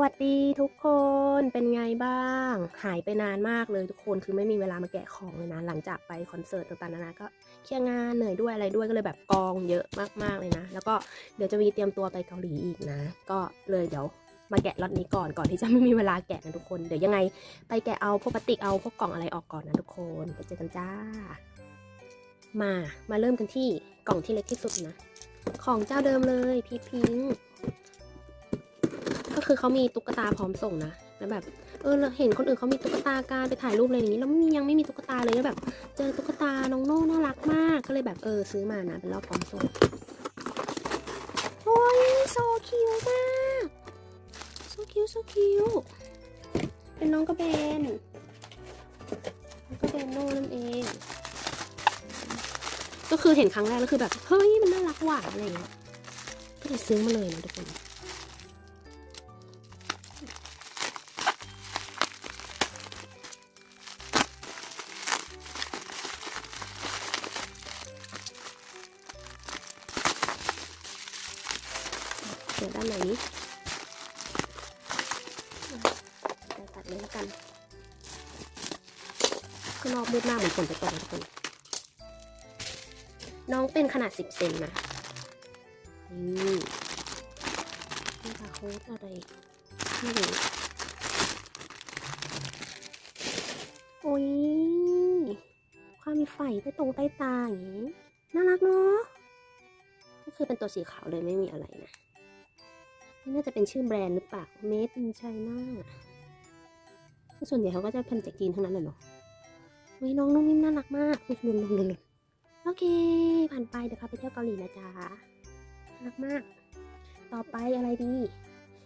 วัสดีทุกคนเป็นไงบ้าง หายไปนานมากเลยทุกคนคือไม่มีเวลามาแกะของเลยนะ หลังจากไปคอนเสิร์ตต่างๆนานาก็เคลียร์งานเหนื่อยด้วยอะไรด้วยก็เลยแบบกองเยอะมากๆเลยนะ แล้วก็เดี๋ยวจะมีเตรียมตัวไปเกาหลีอีกนะ ก็เลยเดี๋ยวมาแกะล็อตนี้ก่อนก่อนที่จะไม่มีเวลาแกะนะทุกคน เดี๋ยวยังไงไปแกะเอาพวกพลาสติกเอาพวกกล่องอะไรออกก่อนนะทุกคนไปเจอกันจ้า มามาเริ่มกันที่กล่องที่เล็กที่สุดนะ ของเจ้าเดิมเลยพีพิง คือเขามีตุ๊กตาพร้อมส่งนะแล้วแบบเออเราเห็นคนอื่นเขามีตุ๊กตาการไปถ่ายรูปอะไรอย่างนี้แล้วมียังไม่มีตุ๊กตาเลยแล้วแบบ เจอตุ๊กตาน้องโน่น่ารักมากก็เลยแบบเออซื้อมานะเป็นรอบพร้อมส่งโอ้ยโซคิวมากโซคิวโซคิวเป็นน้องกระเบนน้องกระเบนโน่นั่นเองก็คือเห็นครั้งแรกแล้วคือแบบ เฮ้ย มันน่ารักหว่ะอะไรอย่างเงี้ยก็เลยซื้อมาเลยนะทุกคน ดี๋ยวด้านไหนนี้ตัดตัดเลยแล้วกันข้างนอกมืดมากเหมือนฝนจะตกทุกคน น้องเป็นขนาด 10 เซนนะนี่นี่ค่ะโค้ดอะไรไม่รู้โอ้ยความมีไฟใต้ตรงใต้ตาอย่างนี้ น่ารักเนาะก็คือเป็นตัวสีขาวเลยไม่มีอะไรนะ น่าจะเป็นชื่อแบรนด์หรือเปล่า Made in China ส่วนใหญ่เขาก็จะพันจากจีนทั้งนั้นเลยเนาะเฮ้ยน้องนุ่มนิ่มน่ารักมากลุ้นลุนลุนลุนโอเค ผ่านไปเดี๋ยวพาไปเที่ยวเกาหลีนะจ๊ะน่ารักมาก ต่อไปอะไรดี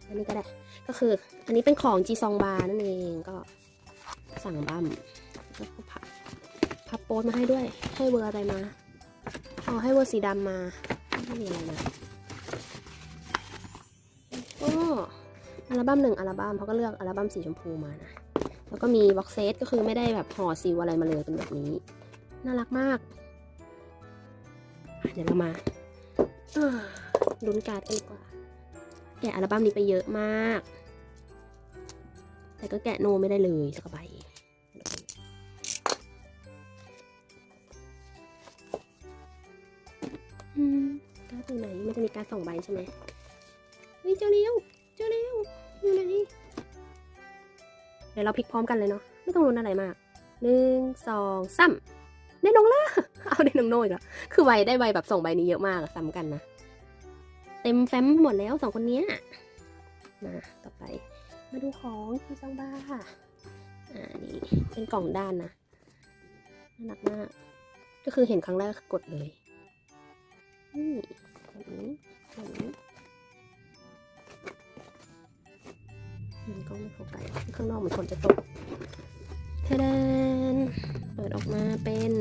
อันนี้ก็ได้ ก็คือ อันนี้เป็นของจีซองบาร์นั่นเองก็สั่งบัมแล้วก็พับพับโป๊ตมาให้ด้วย ให้เบอร์อะไรมาอ๋อให้เบอร์สีดำมาไม่มีอะไรนะ ก็อัลบั้มหนึ่งอัลบั้มเขาก็เลือกอัลบั้มสีชมพูมานะ แล้วก็มีบ็อกเซตก็คือไม่ได้แบบห่อซิลอะไรมาเลยเป็นแบบนี้ น่ารักมาก เดี๋ยวเรามาลุ้นการ์ดกันดีกว่า แกะอัลบั้มนี้ไปเยอะมาก แต่ก็แกะโนไม่ได้เลยสักใบการ์ดอยู่ไหนมันจะมีการดสองใบใช่ไหม ฮ้ยเจ้าเลี้ยวเจ้าเลี้ยวอยู่ไหนเดี๋ยวเราพลิกพร้อมกันเลยเนาะไม่ต้องรุนอะไรมากหนึ่งสองสามได้ลงละเอาได้น้องโน่อีกแล้วคือใบได้ใบแบบสองใบนี้เยอะมากอะซ้ำกันนะเต็มแฟ้มหมดแล้วสองคนเนี้ยมาต่อไป มาดูของที่ซังบ้าอ่านี่เป็นกล่องด้านนะน่ารักมาก ก็คือเห็นครั้งแรกก็กดเลยนี่แบบนี้แบบนี้ มันก็ไม่โฟกัสข้างนอกเหมือนฝนจะตกเทเดนเปิดออกมาเป็น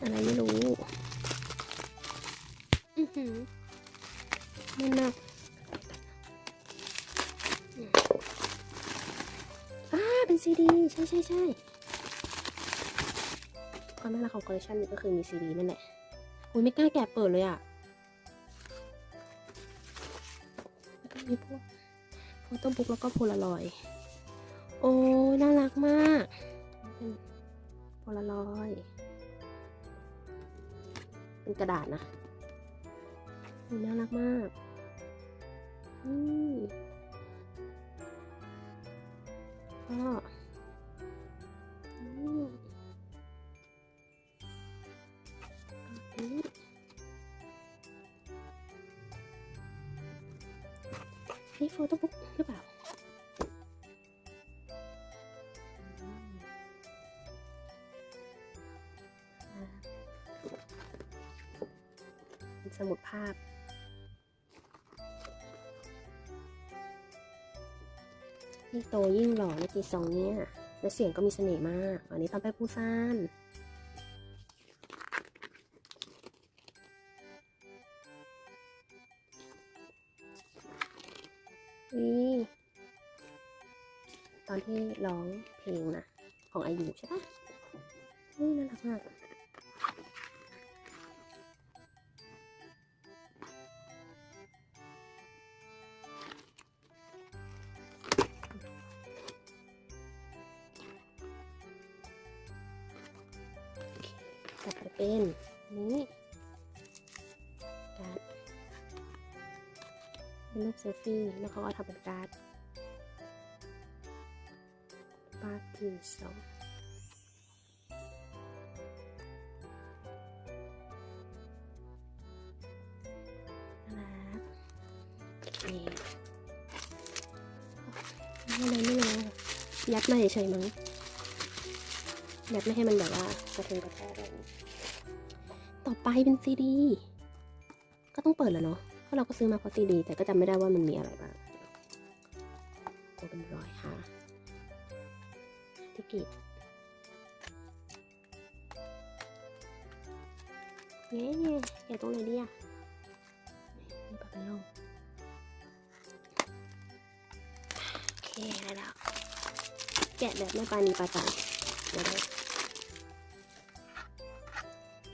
อะไรไม่รู้อือหือมันหนักอ่าเป็นซีดี ใช่ใช่ใช่ความน่ารักของคอลเลคชันนี้ก็คือมีซีดีนั่นแหละอุ้ยไม่กล้าแกะเปิดเลยอะมีพวก โฟโต้บุ๊กแล้วก็โพลารอยโอ้น่ารักมากโพลารอยเป็นกระดาษนะโอ้น่ารักมากอืมก็ นี่โฟโต้บุ๊กหรือเปล่าสมุดภาพ ยิ่งโตยิ่งหล่อในจีซองเนี้ยและเสียงก็มีเสน่ห์มาก อันนี้ตอนไปปูซานนี่ อนที่ร้องเพลงนะของอายุใช่ปะนี่น่ารักมากกลับไปเป็นนี่การเป็นรูปเซลฟี่แล้วเขาก็ทำเป็นการ์ด ปาร์ตี้สองน่ารักโอเคไม่เลยไม่เลยยัดมาเฉยๆมั้งแบบไม่ให้มันแบบว่ากระเทงกระแทกอะไรอย่างนี้ต่อไปเป็นซีดี ก็ต้องเปิดแล้วเนาะเพราะเราก็ซื้อมาเพราะซีดี แต่ก็จำไม่ได้ว่ามันมีอะไรบ้างโอ้เป็นรอยค่ะ กรีดเย้เย้แกะตรงไหนดีอะนี่ปะเป็นร่งโอเคได้แล้วแกะแบบไม่ปานีปลาจังเดี๋ยวได้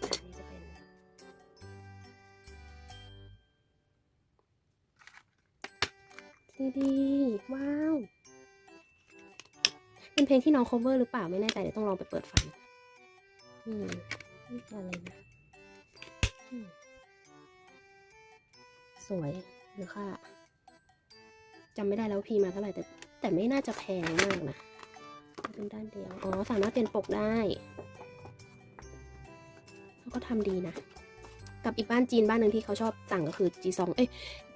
อันนี้จะเป็นซีดีว้าว เป็นเพลงที่น้อง cover หรือเปล่าไม่แน่ใจเดี๋ยวต้องลองไปเปิดฟังอืมอะไรนะสวยหรือค่ะจำไม่ได้แล้วพีมาเท่าไหร่แต่แต่ไม่น่าจะแพงมากนะเป็นด้านเดียว อ๋อ สามารถเปลี่ยนปกได้เขาก็ทำดีนะ กับอีกบ้านจีนบ้านหนึ่งที่เขาชอบสั่งก็คือจีซองเอ้ย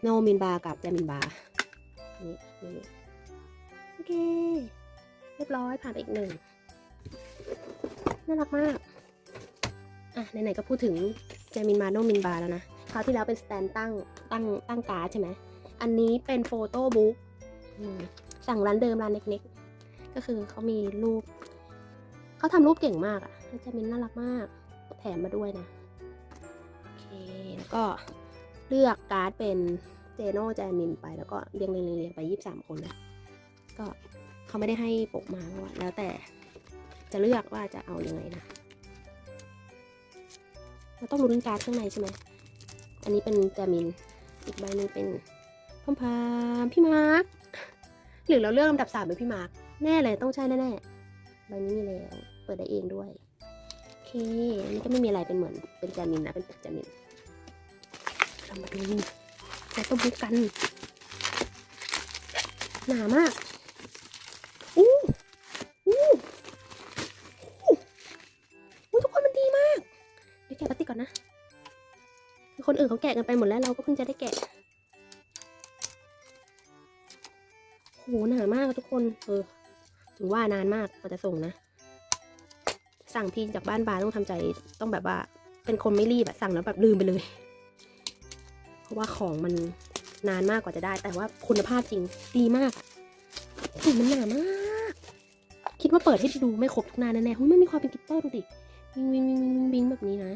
โนมินบากับแจมินบานี่นี่โอเค เรียบร้อยผ่านไปอีกหนึ่งน่ารักมาก อะ ไหนๆ ก็พูดถึงแจมินมาโนมินบาแล้วนะคราวที่แล้วเป็นสแตนตั้งตั้งตั้งการ์ดใช่ไหม อันนี้เป็นโฟโต้บุ๊กสั่งร้านเดิมร้านเล็กๆ ก็คือเขามีรูป เขาทำรูปเก่งมากอะ่ะแล้วแจมินน่ารักมาก แถมมาด้วยนะ โอเค แล้วก็เลือกการ์ดเป็นเจโน่แจมินไปแล้วก็เรียงเรียงเรียงไปยี่สิบสามคนนะก็ เขาไม่ได้ให้ปกมาว่าแล้วแต่จะเลือกว่าจะเอาอยัางไงนะเราต้องลุ้นการ์ดข้างในใช่ไหมอันนี้เป็นแจมิน อีกใบหนึ่งเป็นพมพามพี่มาร์คหรือเราเลือกลำดับสามเป็นพี่มาร์คแน่เลยต้องใช่แน่ๆใบนี้มีแล้ว เปิดได้เองด้วยโอเคนนี้ก็ไม่มีอะไรเป็นเหมือนเป็นแจมินนะเป็นปกแจมินเรามาดูแจตัวบุ๊กกันหนามาก อื่นเขาแกะกันไปหมดแล้วเราก็เพิ่งจะได้แกะโหหนามากทุกคน เออ ถึงว่านานมากกว่าจะส่งนะ สั่งพีจากบ้านบาร์ต้องทำใจต้องแบบว่า เป็นคนไม่รีบอะสั่งแล้วแบบลืมไปเลย เพราะว่าของมันนานมากกว่าจะได้ แต่ว่าคุณภาพจริงดีมากโหมันหนามาก คิดว่าเปิดให้ดูไม่ครบทุกหนาแน่ๆหุ้ยมันมีความเป็นกิตเตอร์ดูดิ วิงวิงวิงวิงวิงวิงแบบนี้นะ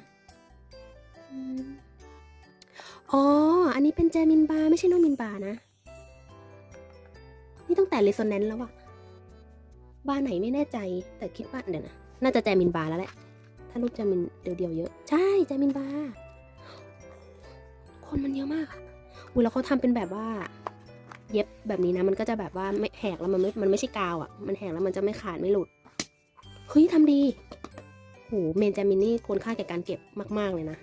อ๋อ อันนี้เป็นแจมินบาร์ไม่ใช่โนมินบาร์นะ นี่ตั้งแต่เร s ซน n นแล้วอะบาร์ไหนไม่แน่ใจ แต่คิดว่าเดี๋ยวนะ น่าจะแจมินบาร์แล้วแหละ ถ้ารูปแจมินเดียวๆเยอะ ใช่แจมินบาร์คนมันเยอะมากอะอุ้ยแล้วเขาทำเป็นแบบว่า เย็บแบบนี้นะ มันก็จะแบบว่าไม่แหกแล้วมันไม่ มันไม่ใช่กาวอะมันแหกแล้วมันจะไม่ขาดไม่หลุด เฮ้ยทำดี โห เมนแจมินนี่ควรค่าแก่การเก็บมาก ๆ เลยนะ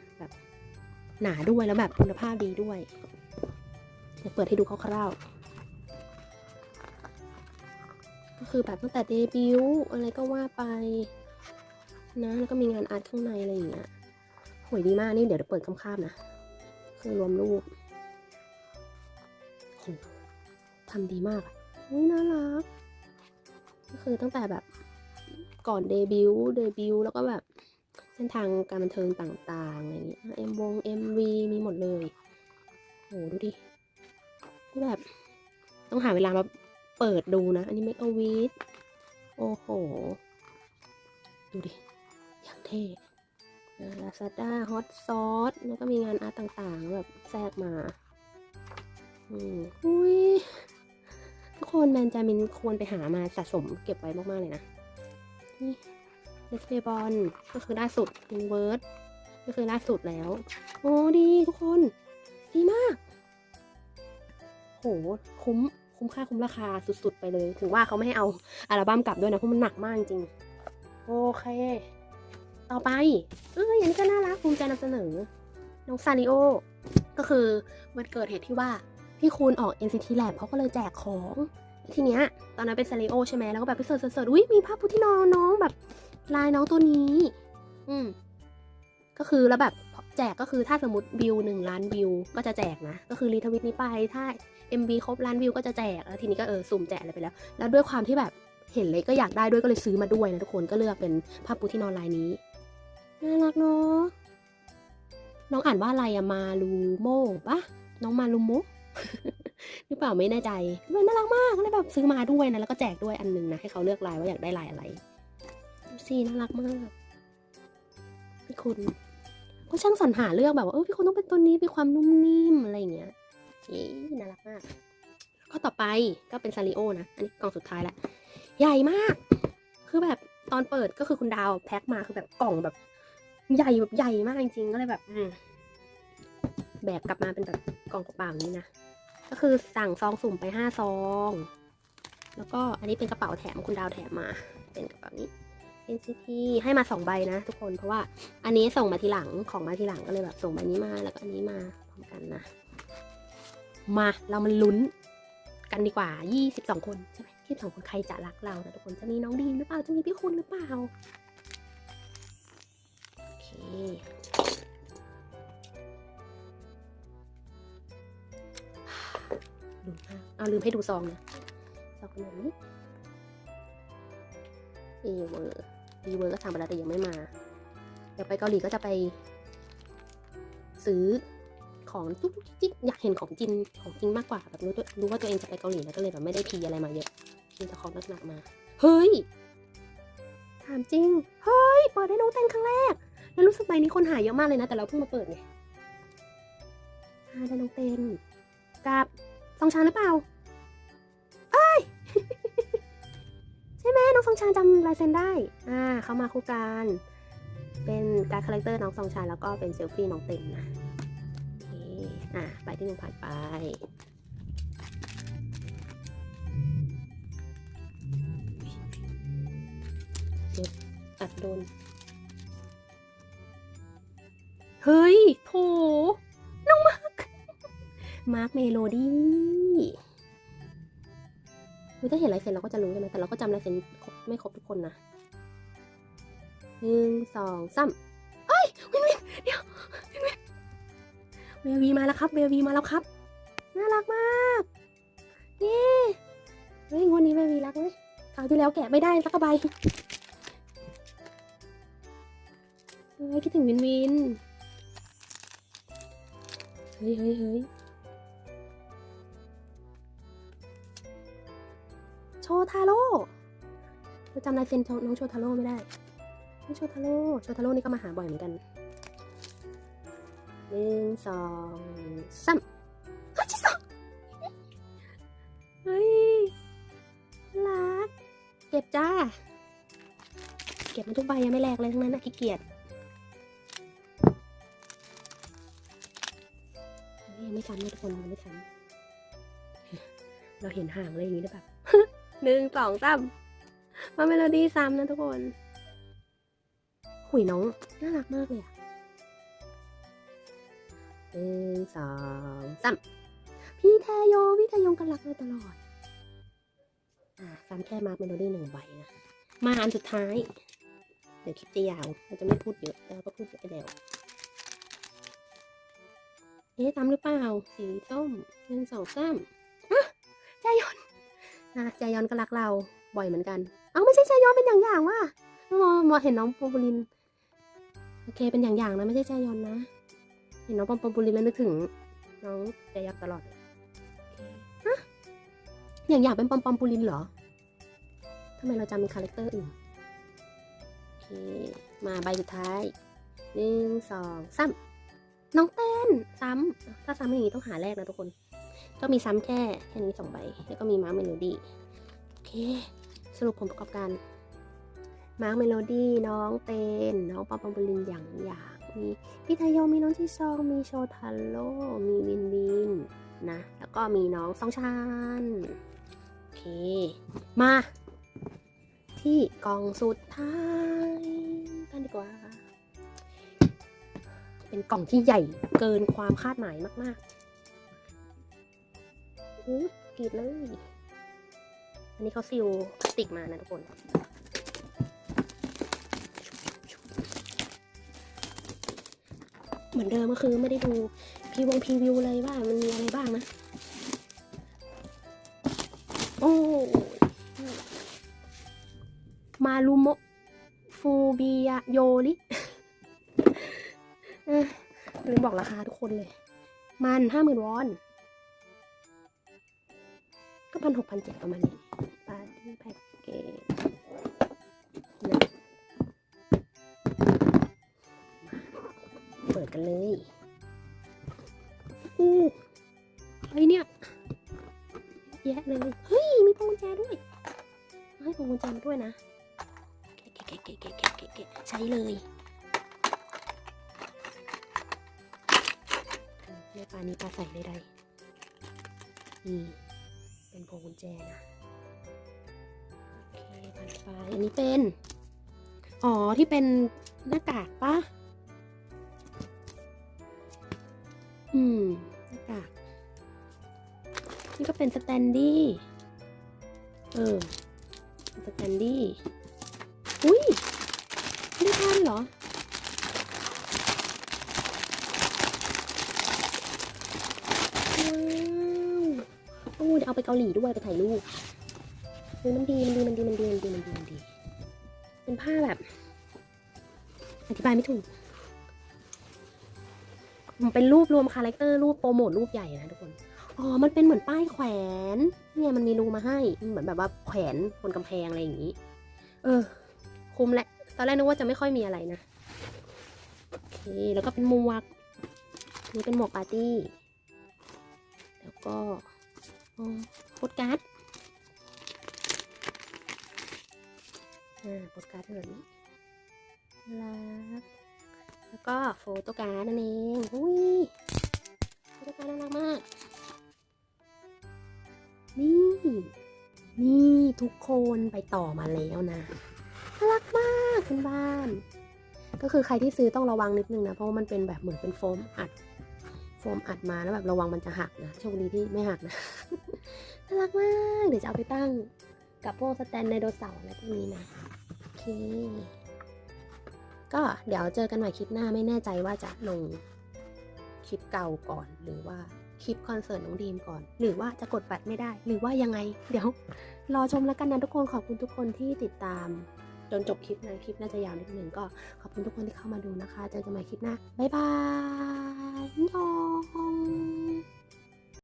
หนาด้วยแล้วแบบคุณภาพดีด้วยเดี๋ยวเปิดให้ดูคร่าวๆ ก็คือแบบตั้งแต่เดบิวต์อะไรก็ว่าไปนะแล้วก็มีงานอาร์ตข้างในอะไรอย่างเงี้ยโหยดีมากนี่เดี๋ยวเดี๋ยวเปิดค่ำๆนะคือรวมรูปโหทำดีมากอะอุ้ยน่ารัก ก็คือตั้งแต่แบบก่อนเดบิวต์เดบิวต์แล้วก็แบบ เส้นทางการบันเทิงต่างๆอะไรอย่างเงี้ยเอ็มวงเอ็มวีมีหมดเลยโหดูดิก็แบบต้องหาเวลามาเปิดดูนะ อันนี้ Make a Wish โอ้โห ดูดิ อย่างเท่ลาซาด้าฮอตซอสแล้วก็มีงานอาร์ตต่างๆ แบบแทรกมา อืมอุ้ยทุกคนแมนจามินควรไปหามาสะสมเก็บไว้มาก ๆ เลยนะ นี่ เดสเ y บอลก็คือล่าสุดอินเวิร์ดก็คือล่าสุดแล้ว โอ้ดีทุกคน ดีมาก โห คุ้ม คุ้มค่าคุ้มราคาสุดๆ ไปเลย ถึงว่าเขาไม่ให้เอาอัลบั้มกลับด้วยนะ เพราะมันหนักมากจริง โอเค ต่อไป เอ้ยอันนี้ก็น่ารักภูมิใจนำเสนอ น้องซาริโอ ก็คือมันเกิดเหตุที่ว่าพี่คูณออก NCT Lab เขาก็เลยแจกของ ทีเนี้ย ตอนนั้นเป็นซาริโอใช่ไหมแล้วก็แบบไปเสิร์ชเสิร์ชอุ้ยมีภาพพุทธินอนน้องแบบ ลายน้องตัวนี้ อืม ก็คือแล้วแบบแจกก็คือถ้าสมมติวิวหนึ่งล้านวิวก็จะแจกนะ ก็คือรีทวิตนี้ไปถ้า MV ครบล้านวิวก็จะแจกแล้วทีนี้ก็เออสุ่มแจกอะไรไปแล้ว แล้วด้วยความที่แบบเห็นเลยก็อยากได้ด้วยก็เลยซื้อมาด้วยนะทุกคนก็เลือกเป็นผ้าปูที่นอนลายนี้น่ารักเนาะน้องอ่านว่าอะไรอะมาลูโมปะน้องมาลูโมหรือเปล่าไม่แน่ใจมันน่ารักมากก็เลยแบบซื้อมาด้วยนะแล้วก็แจกด้วยอันหนึงนะให้เขาเลือกลายว่าอยากได้ลายอะไร ดูสิน่ารักมาก พี่คุณก็ช่างสรรหาเลือกแบบว่าเออพี่คุณต้องเป็นตัวนี้มีความนุ่มนิ่มอะไรอย่างเงี้ยเอ๊น่ารักมากก็ต่อไปก็เป็นซาริโอนะ อันนี้กล่องสุดท้ายละใหญ่มาก คือแบบตอนเปิดก็คือคุณดาวแพ็คมาคือแบบกล่องแบบ ใหญ่แบบใหญ่มากจริงๆก็เลยแบบอืมแบกกลับมาเป็นแบบกล่องเปล่าๆอย่านี้นะก็คือสั่งซองสุ่มไปห้าซอง แล้วก็อันนี้เป็นกระเป๋าแถมคุณดาวแถมมา เป็นกระเป๋านี้ NCT ให้มาสองใบนะทุกคน เพราะว่าอันนี้ส่งมาทีหลังของมาทีหลังก็เลยแบบส่งใบนี้มาแล้วก็อันนี้มาพร้อมกันนะ มาเรามาลุ้นกันดีกว่า 22 คนใช่ไหม22คนใครจะรักเรานะทุกคนจะมีน้องดีมหรือเปล่าจะมีพี่คุณหรือเปล่าโอเคดูมากเอาลืมให้ดูซองนะซองขนาดนี้เอเวอร์ ดีเวอร์ก็สั่งไปแล้วแต่ยังไม่มา เดี๋ยวไปเกาหลีก็จะไป ซื้อของจุ๊กจิ๊กอยากเห็นของจริงของจริงมากกว่าแบบรู้ตัวรู้ว่าตัวเองจะไปเกาหลีแล้วก็เลยแบบไม่ได้พีอะไรมาเยอะพีแต่ของหนักๆมา เฮ้ย ถามจริง เฮ้ยเปิดให้น้องเต้นครั้งแรก แล้วรู้สึกใบนี้คนหายเยอะมากเลยนะ แต่เราเพิ่งมาเปิดไงหาได้น้องเต้นกับซองชานหรือเปล่าเอ้ย ใช่น้องซองชานจำลายเซ็นได้ อ่าเขามาคู่กัน เป็นการคาแรคเตอร์น้องซองชานแล้วก็เป็นเซลฟี่น้องเต้นนะโอเคอะใบที่หนึ่งผ่านไป เดี๋ยวอัดโดน เฮ้ยโถน้องมาร์ค มาร์คเมโลดี้ อุ๊ยถ้าเห็นลายเซ็นเราก็จะรู้ใช่ไหมแต่เราก็จำลายเซ็นครบไม่ครบทุกคนนะหนึ่งสองสามเอ้ยวินวินเดี๋ยววินวินเววีมาแล้วครับเววีมาแล้วครับ น่ารักมากนี่เฮ้ยงวันนี้เววีรักเลยคราวที่แล้วแกะไม่ได้สักใบเฮ้ยคิดถึงวินวิน เฮ้ยเฮ้ยเฮ้ย โชทาโร่เราจำลายเซ็นน้องโชทาโร่ไม่ได้น้องโชทาโร่โชทาโร่นี่ก็มาหาบ่อยเหมือนกันหนึ่งสองสามเฮ้ยที่สองเฮ้ยรักเก็บจ้า เก็บมาทุกใบยังไม่แลกเลยทั้งนั้นนะขี้เกียจยังไม่ซ้ำนะทุกคนยังไม่ซ้ำเราเห็นห่างอะไรอย่างนี้หรือเปล่า หนึ่งสองสามมาเมโลดี้ซ้ำนะทุกคน หุยน้อง น่ารักมากเลยอะหนึ่งสองสามพี่แทโยพี่แทโยกันรักเราตลอด อ่าซ้ำแค่มาร์คเมโลดี้หนึ่งใบนะ มาอันสุดท้าย เดี๋ยวคลิปจะยาวเราจะไม่พูดเยอะแต่เราก็พูดเยอะไปแล้วเอ๊ะตามหรือเปล่า สีส้มหนึ่งสองสามอะใจยอน นะใจยอนก็รักเราบ่อยเหมือนกัน เอ้าไม่ใช่ใจยอนเป็นอย่างอย่างว่ะมอมอเห็นน้องโปโปลิน โอเคเป็นอย่างอย่างนะไม่ใช่ใจยอนนะ เห็นน้องปอมปอมปุรินแล้วนึกถึง น้องใจยักษ์ตลอดเลยฮะอย่างอยากเป็นปอมปอมปุรินเหรอทำไมเราจำเป็นคาแรคเตอร์อื่นโอเคมาใบสุดท้ายหนึ่งสองสามน้องเต้นซ้ำถ้าซ้ำอย่างนี้ต้องหาแรกนะทุกคน ก็มีซ้ำแค่แค่นี้สองใบ แล้วก็มีมาร์คเมโลดี้ โอเค สรุปผลประกอบการมาร์คเมโลดี้ น้องเต้นน้องปอปอมปุรินอย่างอย่างมีพี่ทายงมีน้องที่ซอง มีโชทาโร่มีวินวินนะ แล้วก็มีน้องซองชานโอเค มา ที่กล่องสุดท้ายกันดีกว่า เป็นกล่องที่ใหญ่เกินความคาดหมายมาก ๆ อู้กรีดเลย อันนี้เขาซิลพลาสติกมานะทุกคน เหมือนเดิมก็คือไม่ได้ดูพีวงพีวิวเลยว่ามันมีอะไรบ้างนะ โอ้ มารุโมฟูบิยะโยริลืมบอกราคาทุกคนเลย มันห้าหมื่นวอน พันหกพันเจ็ดประมาณนี้ปาร์ตี้แพ็กเกจนะเปิดกันเลยอู้ไรเนี่ยแยะเลย เฮ้ย มีพวงกุญแจด้วยให้พวงกุญแจมาด้วยนะเกะเกะเกะเกะเกะเกะเกะใช้เลยเออในปลานี้ปลาใส่ใดๆนี่ เป็นพวงกุญแจนะโอเคผ่านไปอันนี้เป็น อ๋อที่เป็นหน้ากากปะอืมหน้ากากนี่ก็เป็นสแตนดี้เออสแตนดี้อุ้ยไม่ได้ทานเหรอ ว้าวโอ้ เดี๋ยวเอาไปเกาหลีด้วยไปถ่ายรูปเฮ้ยมันดีมันดีมันดีมันดีมันดีมันดีมันดีเป็นผ้าแบบ อธิบายไม่ถูกมันเป็นรูปรวมคาแรคเตอร์รูปโปรโมทรูปใหญ่นะทุกคนอ๋อมันเป็นเหมือนป้ายแขวน เนี่ยมันมีรูมาให้เหมือนแบบว่าแขวนบนกำแพงอะไรอย่างนี้ เออ คุ้มแหละ ตอนแรกนึกว่าจะไม่ค่อยมีอะไรนะโอเคแล้วก็เป็นหมวกนี่เป็นหมวกปาร์ตี้ แล้วก็ โปสการ์ดอ่าโปสการ์ดแบบนี้รักแล้วก็โฟโต้การ์ดนั่นเองอุ้ยโฟโต้การ์ดน่ารักมาก นี่ นี่ทุกคนไปต่อมาแล้วนะน่ารักมากคุณบ้าน ก็คือใครที่ซื้อต้องระวังนิดนึงนะ เพราะว่ามันเป็นแบบเหมือนเป็นโฟมอัด โฟมอัดมาแล้วแบบระวังมันจะหักนะโชคดีที่ไม่หักนะน่ารักมากเดี๋ยวจะเอาไปตั้งกับพวกสแตนไดโนเสาร์อะไรพวกนี้นะโอเค ก็เดี๋ยวเจอกันใหม่คลิปหน้าไม่แน่ใจว่าจะลงคลิปเก่าก่อน หรือว่าคลิปคอนเสิร์ตน้องดีมก่อน หรือว่าจะกดบัตรไม่ได้ หรือว่ายังไง เดี๋ยว รอชมแล้วกันนะทุกคนขอบคุณทุกคนที่ติดตาม จนจบคลิปนะคลิปน่าจะยาวนิดนึงก็ขอบคุณทุกคนที่เข้ามาดูนะคะ เจอกันใหม่คลิปหน้า บ๊ายบายยอง